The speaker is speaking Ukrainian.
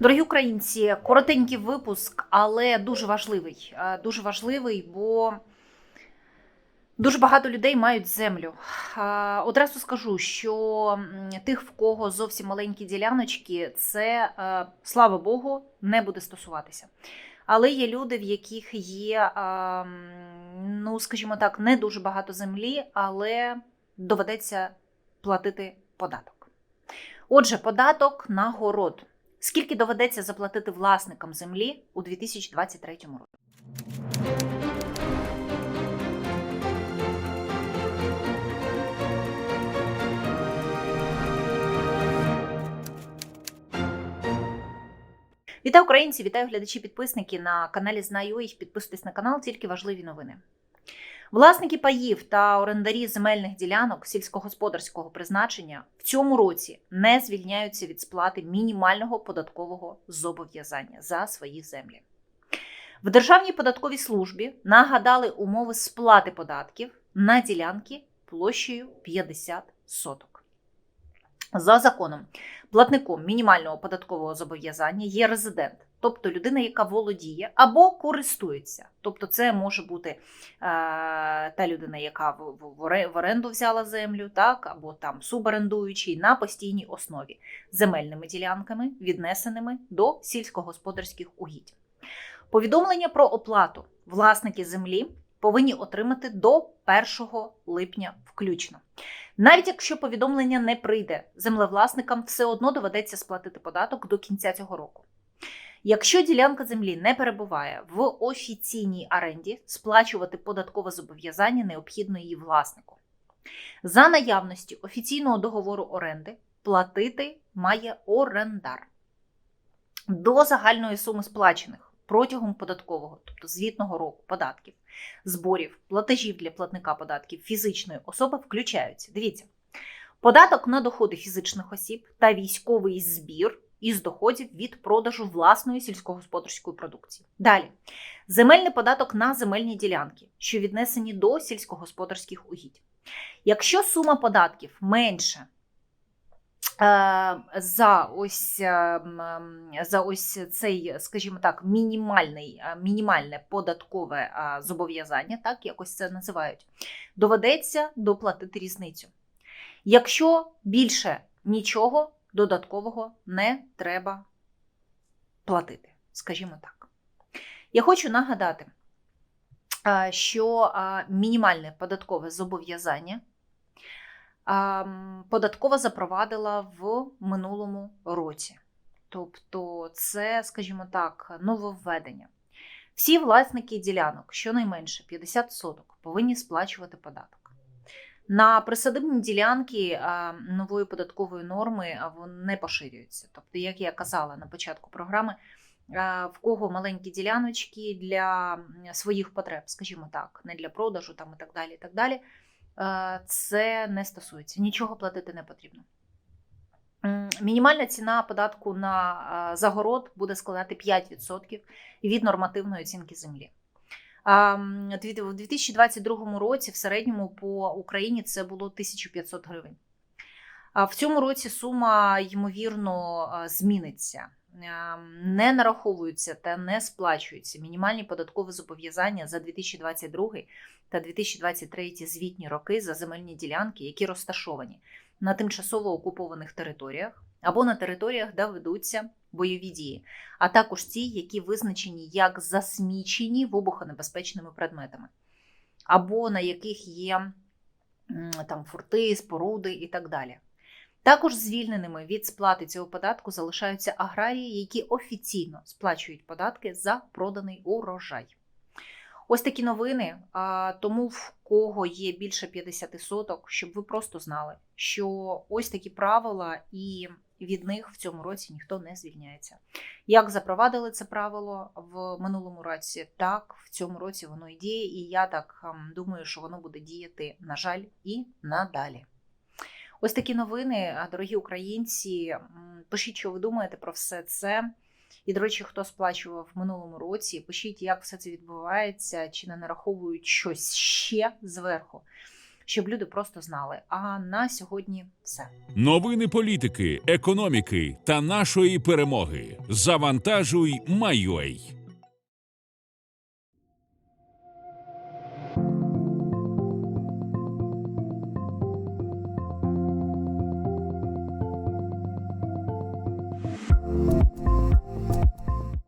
Дорогі українці, коротенький випуск, але дуже важливий. Е, Дуже важливий, бо дуже багато людей мають землю. Е, Одразу скажу, що тих, в кого зовсім маленькі діляночки, це, е, слава Богу, не буде стосуватися. Але є люди, в яких є, ну скажімо так, не дуже багато землі, але доведеться платити податок. Отже, податок на город. Скільки доведеться заплатити власникам землі у 2023 році? Вітаю українці, вітаю глядачі, підписники на каналі Знаю. Підписуйтесь на канал, тільки важливі новини. Власники паїв та орендарі земельних ділянок сільськогосподарського призначення в цьому році не звільняються від сплати мінімального податкового зобов'язання за свої землі. В Державній податковій службі нагадали умови сплати податків на ділянки площею 50 соток. За законом, платником мінімального податкового зобов'язання є резидент, тобто людина, яка володіє або користується. Тобто, це може бути е, та людина, яка в, в, в оренду взяла землю, так, або там суборендуючий на постійній основі земельними ділянками, віднесеними до сільськогосподарських угідь. Повідомлення про оплату власники землі повинні отримати до 1 липня включно. Навіть якщо повідомлення не прийде, землевласникам все одно доведеться сплатити податок до кінця цього року. Якщо ділянка землі не перебуває в офіційній оренді, сплачувати податкове зобов'язання необхідно її власнику. За наявності офіційного договору оренди платити має орендар. До загальної суми сплачених протягом податкового, тобто звітного року податків, зборів, платежів для платника податків фізичної особи включаються. Дивіться, податок на доходи фізичних осіб та військовий збір із доходів від продажу власної сільськогосподарської продукції. Далі, земельний податок на земельні ділянки, що віднесені до сільськогосподарських угідь. Якщо сума податків менше е, за ось, е, за ось цей, скажімо так, мінімальний, е, мінімальне податкове е, зобов'язання, так якось це називають, доведеться доплатити різницю. Якщо більше нічого додаткового не треба платити, скажімо так. Я хочу нагадати, що мінімальне податкове зобов'язання податкова запровадила в минулому році. Тобто, це, скажімо так, нововведення. Всі власники ділянок, щонайменше 50 соток, повинні сплачувати податок. На присадибні ділянки нової податкової норми не поширюються. Тобто, як я казала на початку програми, в кого маленькі діляночки для своїх потреб, скажімо так, не для продажу там, і так далі. І так далі це не стосується. Нічого платити не потрібно. Мінімальна ціна податку на загород буде складати 5% від нормативної оцінки землі. У 2022 році в середньому по Україні це було 1500 гривень. В цьому році сума, ймовірно, е, зміниться. Е, Не нараховуються та не сплачуються мінімальні податкові зобов'язання за 2022 та 2023 звітні роки за земельні ділянки, які розташовані на тимчасово окупованих територіях або на територіях, де ведуться бойові дії, а також ті, які визначені як засмічені вибухонебезпечними предметами, або на яких є там форти, споруди і так далі. Також звільненими від сплати цього податку залишаються аграрії, які офіційно сплачують податки за проданий урожай. Ось такі новини. А, Тому в кого є більше 50 соток, щоб ви просто знали, що ось такі правила, і від них в цьому році ніхто не звільняється. Як запровадили це правило в минулому році, так в цьому році воно і діє, і я так ем, думаю, що воно буде діяти, на жаль, і надалі. Ось такі новини, дорогі українці. Пишіть, що ви думаєте про все це. І, до речі, хто сплачував в минулому році, пишіть, як все це відбувається, чи не нараховують щось ще зверху. Щоб люди просто знали. А на сьогодні все. Новини політики, економіки та нашої перемоги. Завантажуй, Майой.